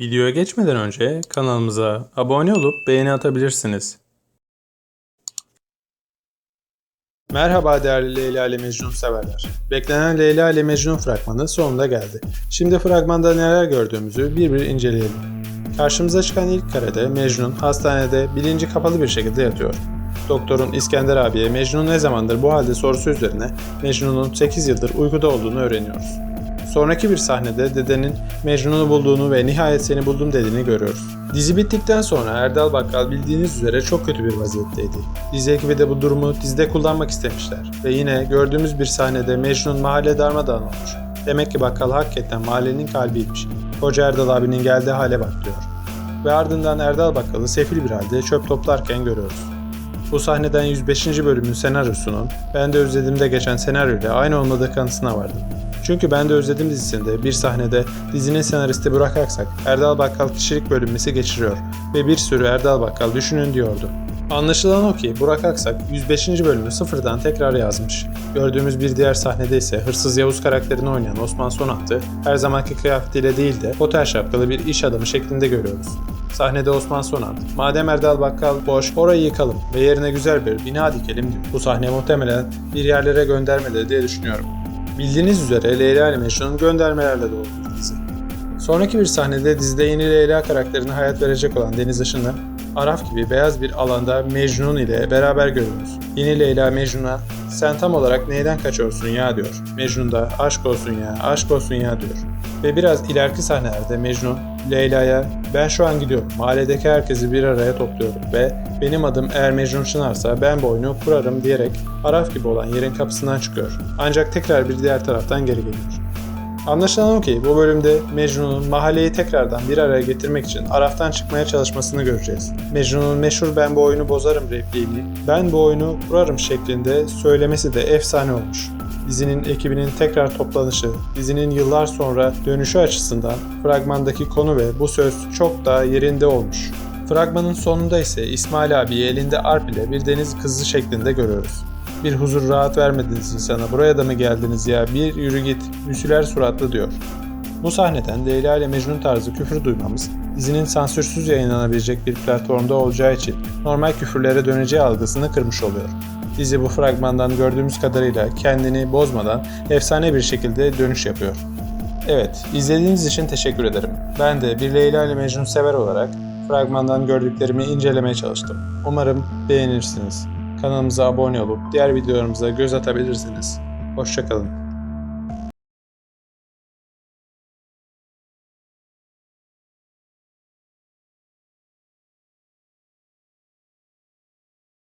Videoya geçmeden önce kanalımıza abone olup beğeni atabilirsiniz. Merhaba değerli Leyla ile Mecnun severler. Beklenen Leyla ile Mecnun fragmanı sonunda geldi. Şimdi fragmanda neler gördüğümüzü bir bir inceleyelim. Karşımıza çıkan ilk karede Mecnun hastanede bilinci kapalı bir şekilde yatıyor. Doktorun İskender abiye Mecnun ne zamandır bu halde sorusu üzerine Mecnun'un 8 yıldır uykuda olduğunu öğreniyoruz. Sonraki bir sahnede dedenin Mecnun'u bulduğunu ve nihayet seni buldum dediğini görüyoruz. Dizi bittikten sonra Erdal Bakkal bildiğiniz üzere çok kötü bir vaziyetteydi. Dizi ekibi de bu durumu dizide kullanmak istemişler. Ve yine gördüğümüz bir sahnede Mecnun mahalle darmadağın olmuş. Demek ki bakkal hakikaten mahallenin kalbiymiş. Koca Erdal abinin geldiği hale bak diyor. Ve ardından Erdal Bakkal'ı sefil bir halde çöp toplarken görüyoruz. Bu sahneden 105. bölümün senaryosunun Ben de Özledim'de geçen senaryoyla aynı olmadığı kanısına vardım. Çünkü Ben de Özledim dizisinde bir sahnede dizinin senaristi Burak Aksak, Erdal Bakkal kişilik bölünmesi geçiriyor ve bir sürü Erdal Bakkal düşünün diyordu. Anlaşılan o ki Burak Aksak 105. bölümü sıfırdan tekrar yazmış. Gördüğümüz bir diğer sahnede ise Hırsız Yavuz karakterini oynayan Osman Sonat'ı her zamanki kıyafetiyle değil de otel şapkalı bir iş adamı şeklinde görüyoruz. Sahnede Osman Sonat, madem Erdal Bakkal boş orayı yıkalım ve yerine güzel bir bina dikelim diyor. Bu sahne muhtemelen bir yerlere göndermeli diye düşünüyorum. Bildiğiniz üzere Leyla ile Mecnun göndermelerle dolu bir dizi. Sonraki bir sahnede dizide yeni Leyla karakterine hayat verecek olan Deniz Işın'ı Araf gibi beyaz bir alanda Mecnun ile beraber görüyoruz. Yeni Leyla Mecnun'a sen tam olarak neyden kaçıyorsun ya diyor. Mecnun da aşk olsun ya, aşk olsun ya diyor. Ve biraz ileriki sahnelerde Mecnun Leyla'ya ben şu an gidiyorum. Mahalledeki herkesi bir araya topluyorum ve benim adım eğer Mecnun Çınarsa ben bu oyunu kurarım diyerek Araf gibi olan yerin kapısından çıkıyor. Ancak tekrar bir diğer taraftan geri geliyor. Anlaşılan o ki bu bölümde Mecnun'un mahalleyi tekrardan bir araya getirmek için Araf'tan çıkmaya çalışmasını göreceğiz. Mecnun'un meşhur ben bu oyunu bozarım repliğini ben bu oyunu kurarım şeklinde söylemesi de efsane olmuş. Dizinin ekibinin tekrar toplanışı, dizinin yıllar sonra dönüşü açısından fragmandaki konu ve bu söz çok daha yerinde olmuş. Fragmanın sonunda ise İsmail abi elinde arp ile bir deniz kızı şeklinde görüyoruz. Bir huzur rahat vermediniz insana buraya da mı geldiniz ya bir yürü git müsüler suratlı diyor. Bu sahneden Leyla ile Mecnun tarzı küfür duymamız dizinin sansürsüz yayınlanabilecek bir platformda olacağı için normal küfürlere döneceği algısını kırmış oluyor. Dizi bu fragmandan gördüğümüz kadarıyla kendini bozmadan efsane bir şekilde dönüş yapıyor. Evet, izlediğiniz için teşekkür ederim. Ben de bir Leyla ile Mecnun sever olarak fragmandan gördüklerimi incelemeye çalıştım. Umarım beğenirsiniz. Kanalımıza abone olup diğer videolarımıza göz atabilirsiniz. Hoşçakalın.